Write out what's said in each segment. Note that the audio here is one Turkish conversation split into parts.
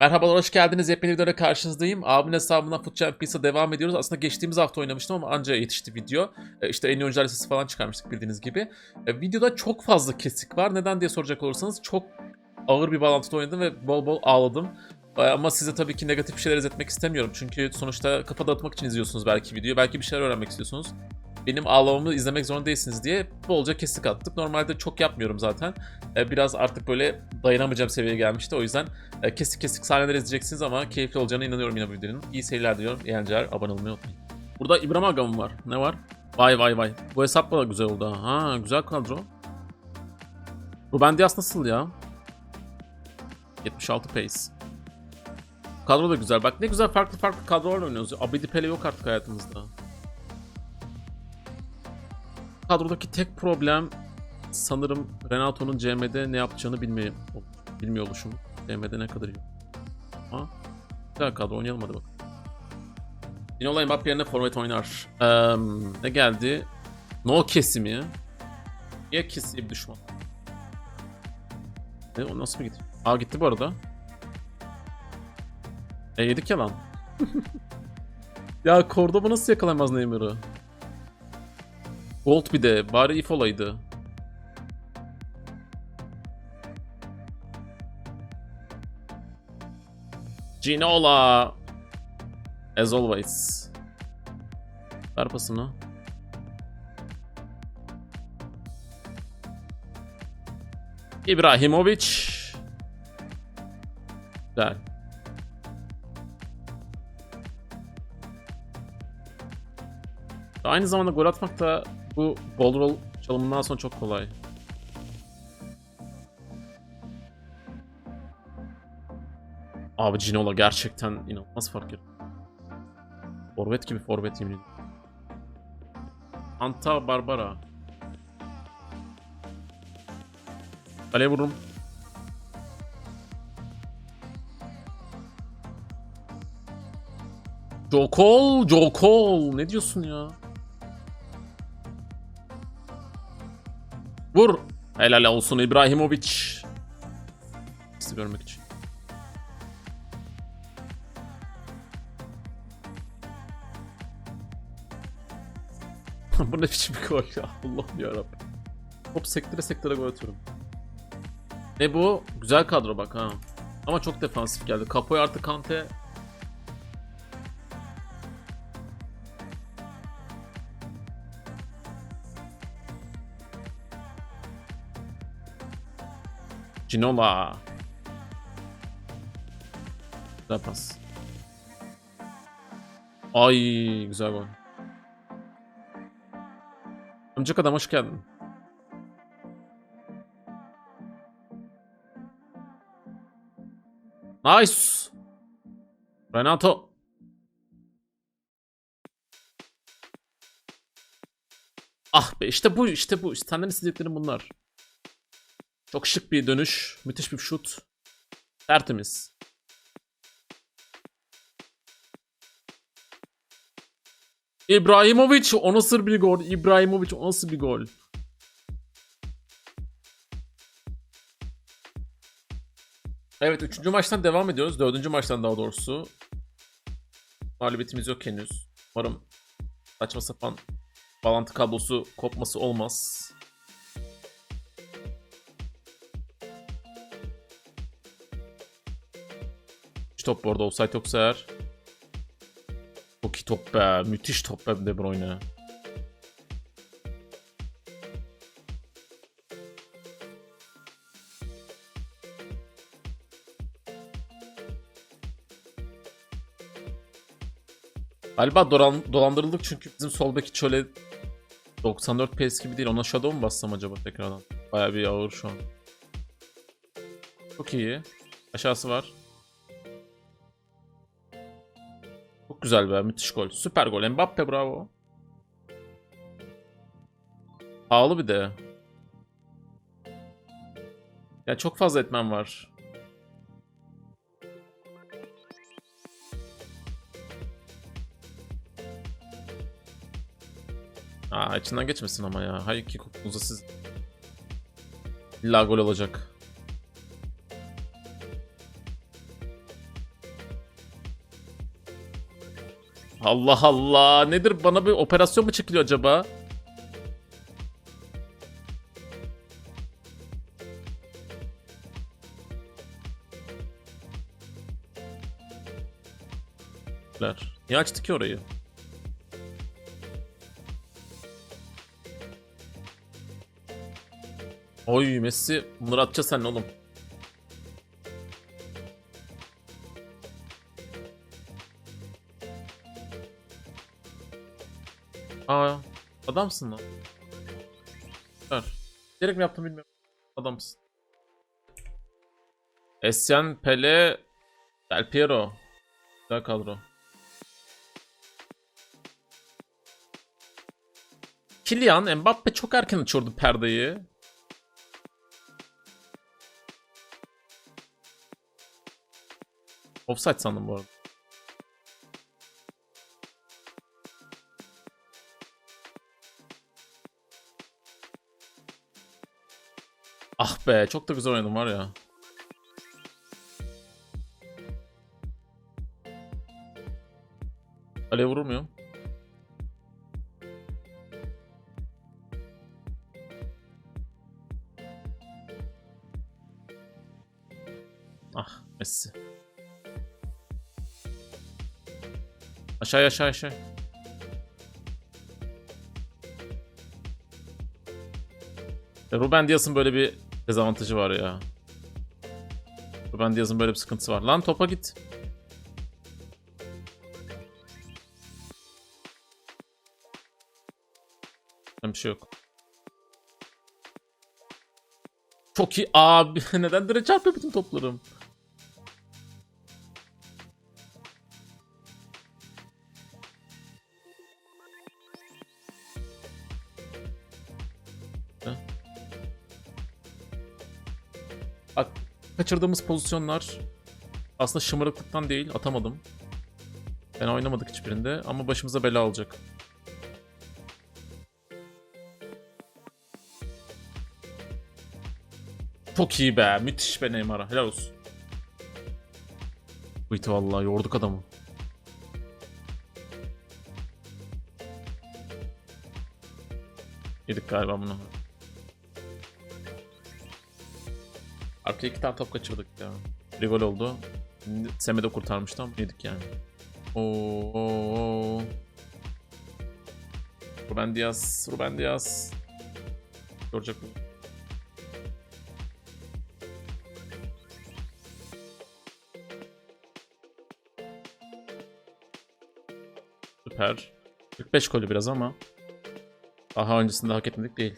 Merhabalar, hoş geldiniz. Yepyeni videoda karşınızdayım. Abimin hesabından Foot Champions'a devam ediyoruz. Aslında geçtiğimiz hafta oynamıştım ama anca yetişti video. E, İşte en iyi oyuncular listesi falan çıkarmıştık bildiğiniz gibi. E, Videoda çok fazla kesik var. Neden diye soracak olursanız çok ağır bir bağlantıda oynadım ve bol bol ağladım. E, Ama size tabii ki negatif bir şeyler izletmek istemiyorum. Çünkü sonuçta kafa dağıtmak için izliyorsunuz belki videoyu. Belki bir şeyler öğrenmek istiyorsunuz. Benim ağlamamı izlemek zorunda değilsiniz diye bolca kesik attık. Normalde çok yapmıyorum zaten. E, Biraz artık böyle dayanamayacağım seviyeye gelmişti. O yüzden e, kesik kesik sahneler izleyeceksiniz ama keyifli olacağına inanıyorum yine bu videonun. İyi seyirler diliyorum. Eğlenceler. Abone olmayı unutmayın. Burada İbrahim Aga mı var? Ne var? Vay vay vay. Bu hesap da güzel oldu. ha. Güzel kadro. Ruben Dias nasıl ya? 76 pace. Kadro da güzel. Bak ne güzel farklı farklı kadrolarla oynuyoruz. Abedi Pele yok artık hayatımızda. Kadrodaki tek problem sanırım Renato'nun CM'de ne yapacağını bilmiyor, bilmiyor oluşum. CM'de ne kadar iyi. Ha? Güzel kadro oynayalım hadi bak. Yine olay Mbappe yerine forvet oynar. Eee, ne geldi? No kesimi. Niye keseyim düşman? E, o nasıl bir gitti? Aa gitti bu arada. E yedik ya lan. ya Cordoba nasıl yakalayamaz Neymar'ı? Gold bir de. Bari if olaydı. Ginola. As always. Ver pasını. İbrahimovic. Güzel. Aynı zamanda gol atmak da bu ball roll çalımından sonra çok kolay. Abi Ginola gerçekten inanılmaz fark yaratıyor. Forvet gibi forvet yemin ediyorum. Anta Barbara. Kaleye vururum. Jokol, Jokol. Ne diyorsun ya? Vur. Helal olsun İbrahimovic. Sizi görmek için. Bu ne biçim bir gol ya Allah'ım yarabbim. Hop sektöre sektöre gol atıyorum. Ne bu? Güzel kadro bak ha. Ama çok defansif geldi. Kapoy artı Kante. Ginola. Güzel pas. Ay güzel gol. Amcık adam hoş geldin. Nice. Renato. Ah be işte bu işte bu. Senden istediklerim bunlar. Çok şık bir dönüş. Müthiş bir şut. Tertemiz. İbrahimovic o nasıl bir gol? İbrahimovic o nasıl bir gol? Evet üçüncü maçtan devam ediyoruz. Dördüncü maçtan daha doğrusu. Mağlubiyetimiz yok henüz. Umarım saçma sapan bağlantı kablosu kopması olmaz. Top bu arada offside yoksa eğer. Çok iyi top be. Müthiş top be De Bruyne. Galiba dolan, dolandırıldık çünkü bizim sol bek hiç öyle 94 PS gibi değil. Ona Shadow mu bassam acaba tekrardan? Baya bir ağır şu an. Çok iyi. Aşağısı var. Güzel be. Müthiş gol. Süper gol. Mbappe bravo. Pahalı bir de. Ya çok fazla etmem var. Aa içinden geçmesin ama ya. Hayır ki kokunuza siz. İlla gol olacak. Allah Allah. Nedir bana bir operasyon mu çekiliyor acaba? Niye açtı ki orayı? Oy Messi atacağız sen oğlum. Aa adamsın lan. Ver. Gerek mi yaptım bilmiyorum. Adamsın. Essien, Pele, Del Piero. Güzel kadro. Kylian, Mbappe çok erken uçurdu perdeyi. Offside sandım bu arada. Be çok da güzel oynadım var ya. Kaleye vurur muyum? Ah Messi. Aşağı aşağı aşağı. Ya Ruben Dias'ın böyle bir dezavantajı var ya. Ruben Dias'ın böyle bir sıkıntısı var. Lan topa git. Bir şey yok. Çok iyi abi. Neden direkt çarpıyor bütün toplarım? Bak kaçırdığımız pozisyonlar aslında şımarıklıktan değil atamadım. Ben oynamadık hiçbirinde ama başımıza bela olacak. Çok iyi be. Müthiş be Neymar'a. Helal olsun. Bıytı vallahi yorduk adamı. Yedik galiba bunu. Arkaya iki tane top kaçırdık ya. Bir gol oldu. Seme de kurtarmıştı ama yedik yani. Oo, oo. Ruben Diaz, Ruben Diaz. Görecek bu. Süper. 45 golü biraz ama daha öncesinde hak etmedik değil.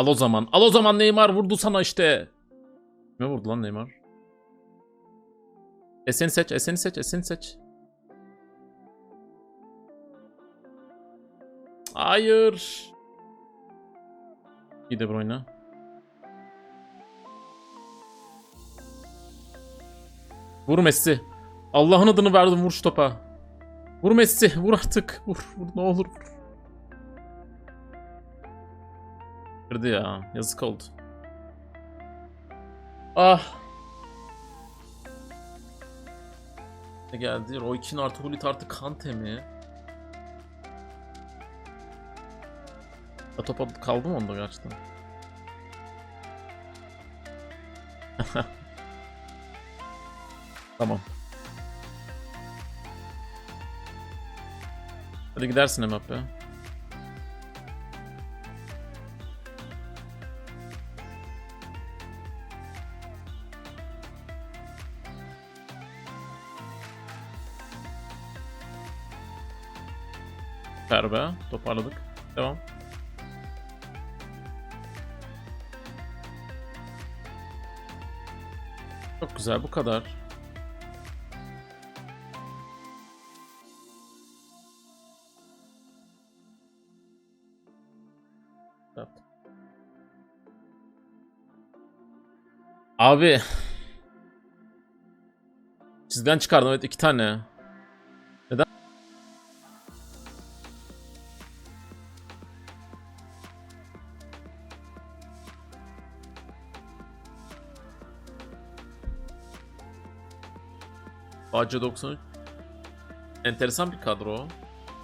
Al o zaman. Al o zaman Neymar vurdu sana işte. Ne vurdu lan Neymar? Eseni seç, Eseni seç, Eseni seç. Hayır. İyi de Bruyne. Vur Messi. Allah'ın adını verdim vur şu topa. Vur Messi vur artık. Vur, vur ne olur vur. Kırdı ya. Yazık oldu. Ah. Ne geldi? Roy Keane artı Hullit artı Kante mi? Ya topa kaldı mı onda gerçekten? Tamam. Hadi gidersin Mbappe. Süper be. Toparladık. Devam. Çok güzel. Bu kadar. Evet. Abi. Çizgiden çıkardım evet iki tane. AC 93. Enteresan bir kadro.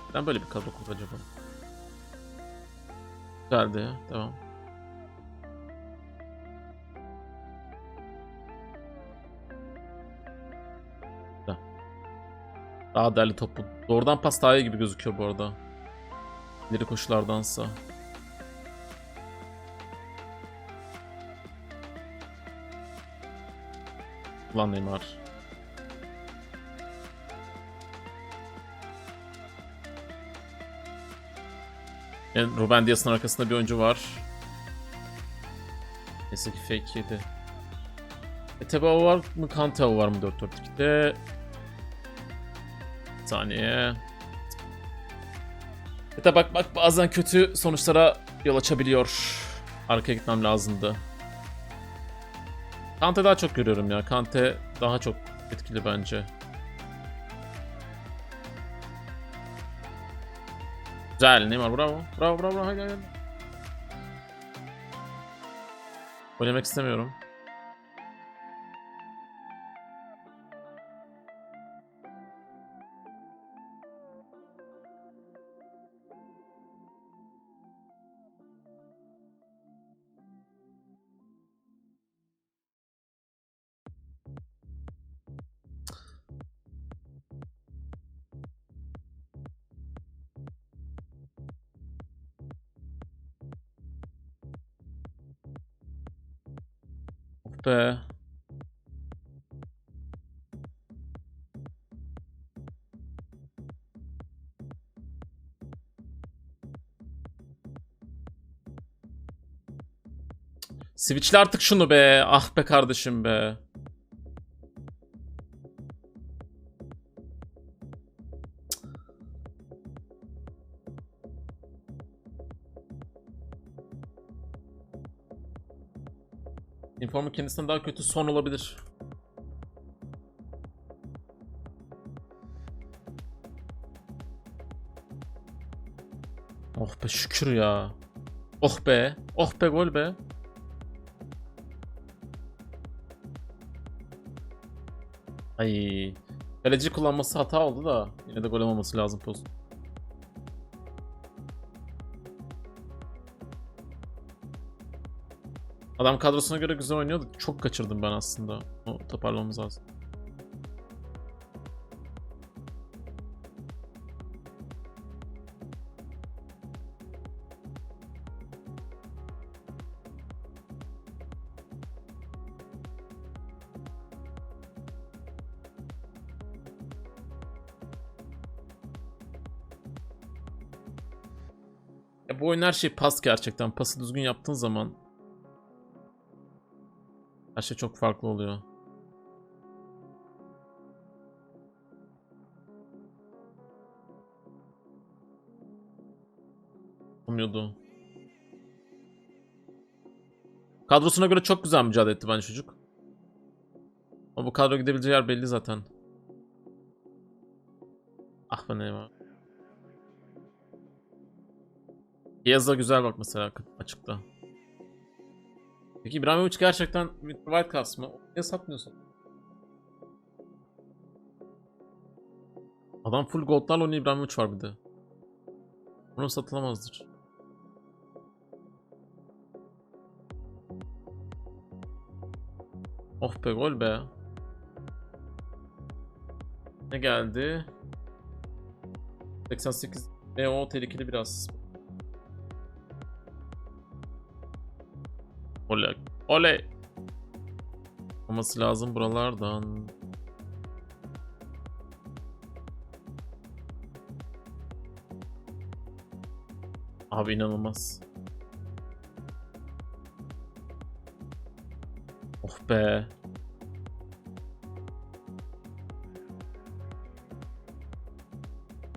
Neden böyle bir kadro kurdu acaba? Devam. Güzel. Daha değerli topu. Doğrudan pas daha iyi gibi gözüküyor bu arada. İleri koşulardansa. Ulan Neymar. Yani Ruben Dias'ın arkasında bir oyuncu var. Neyse ki fake yedi. Etebao var mı? Kantao var mı 4-4-2'de? Bir saniye. Ete bak bak bazen kötü sonuçlara yol açabiliyor. Arkaya gitmem lazımdı. Kante daha çok görüyorum ya. Kante daha çok etkili bence. Güzel Neymar bravo. Bravo bravo bravo. Hadi hadi. Oynamak istemiyorum. Be. Switch'le artık şunu be. Ah be kardeşim be. Kendisinden daha kötü son olabilir. Oh be şükür ya. Oh be. Oh be gol be. Ay. Kaleci kullanması hata oldu da yine de gol olmaması lazım post. Adam kadrosuna göre güzel oynuyordu. Çok kaçırdım ben aslında. O toparlamamız lazım. Ya bu oyun her şey pas gerçekten. Pası düzgün yaptığın zaman her şey çok farklı oluyor. Olmuyordu. Kadrosuna göre çok güzel mücadele etti bence çocuk. Ama bu kadro gidebileceği yer belli zaten. Ah be Neymar. Yazda güzel bak mesela açıkta. Peki İbrahimovic gerçekten bir white cast mı? Niye satmıyorsun? Adam full goldlarla oynuyor İbrahimovic var bir de. Bunu satılamazdır. Oh be gol be. Ne geldi? 88 ve o tehlikeli biraz. Oley. Oley. Olması lazım buralardan. Abi inanılmaz. Oh be.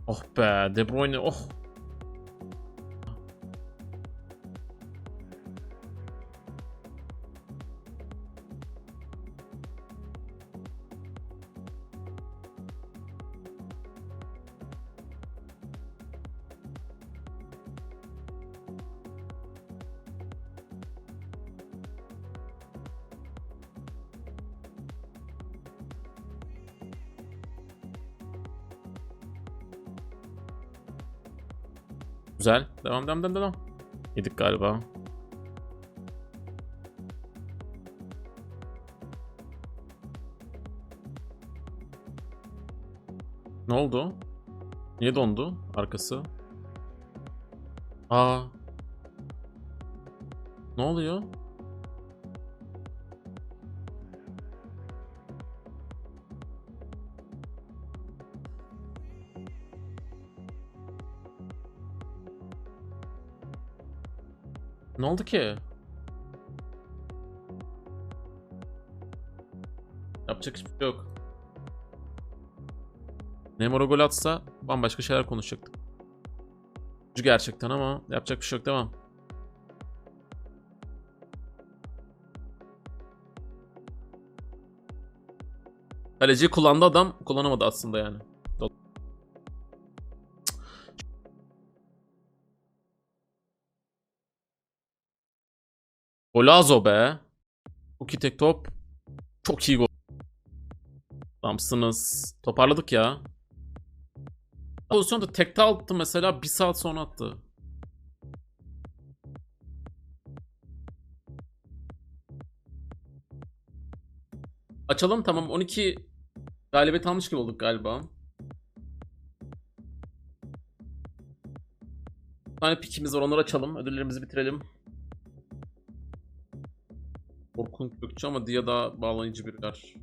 Oh be. De Bruyne oh. Güzel. Devam devam devam devam. Yedik galiba. Ne oldu? Niye dondu arkası? Aa. Ne oluyor? Ne oldu ki? Yapacak hiçbir şey yok. Neymar o gol atsa bambaşka şeyler konuşacaktık. Üzücü gerçekten ama yapacak bir şey yok devam. Kaleciyi kullandı adam kullanamadı aslında yani. Golazo be. Çok iyi tek top. Çok iyi gol. Adamsınız. Toparladık ya. Pozisyonda tekte attı mesela bir saat sonra attı. Açalım tamam 12 galibiyet almış gibi olduk galiba. Bir tane pikimiz var onları açalım. Ödüllerimizi bitirelim. Orkun Kökçü ama Dia daha bağlayıcı biriler.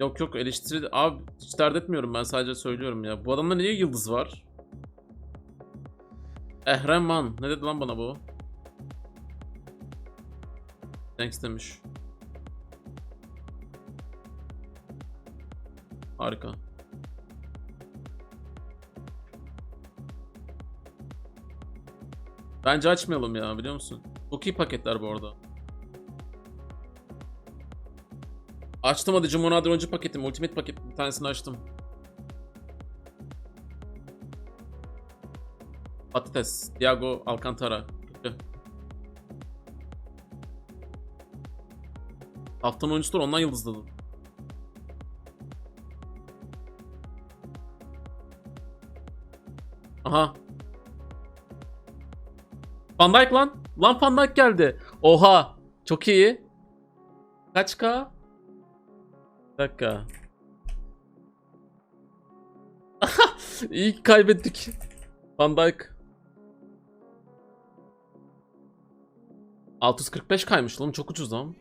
Yok yok eleştiri... Abi hiç dert etmiyorum ben sadece söylüyorum ya. Bu adamda niye yıldız var? Ehreman. Ne dedi lan bana bu? Thanks demiş. Harika. Bence açmayalım ya biliyor musun? Çok iyi paketler bu arada. Açtım hadi Cumhuriyet oyuncu paketim. Ultimate paket bir tanesini açtım. Patates. Thiago Alcantara. Kötü. Haftanın oyuncusu da ondan yıldızladım. Aha. Van Dijk lan. Lan Van Dijk geldi. Oha. Çok iyi. Kaç K? Bir dakika. İyi ki kaybettik. Van Dijk. 645 kaymış lan çok ucuz lan.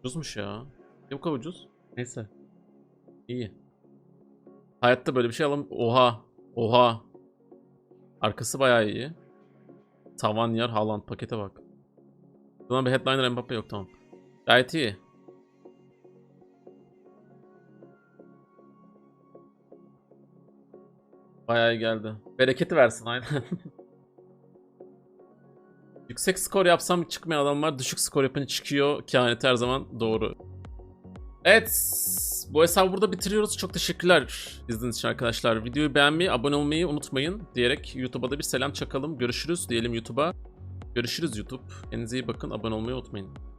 Ucuzmuş ya. Ne bu kadar ucuz? Neyse. İyi. Hayatta böyle bir şey alam... Oha. Oha. Arkası bayağı iyi. Tavan yer Haaland pakete bak. Buna bir headliner Mbappe yok tamam. Gayet iyi. Bayağı iyi geldi. Bereketi versin aynen. Yüksek skor yapsam çıkmayan adamlar düşük skor yapınca çıkıyor. Kehanet her zaman doğru. Evet. Bu hesabı burada bitiriyoruz. Çok teşekkürler izlediğiniz için arkadaşlar. Videoyu beğenmeyi, abone olmayı unutmayın diyerek YouTube'a da bir selam çakalım. Görüşürüz diyelim YouTube'a. Görüşürüz YouTube. Kendinize iyi bakın. Abone olmayı unutmayın.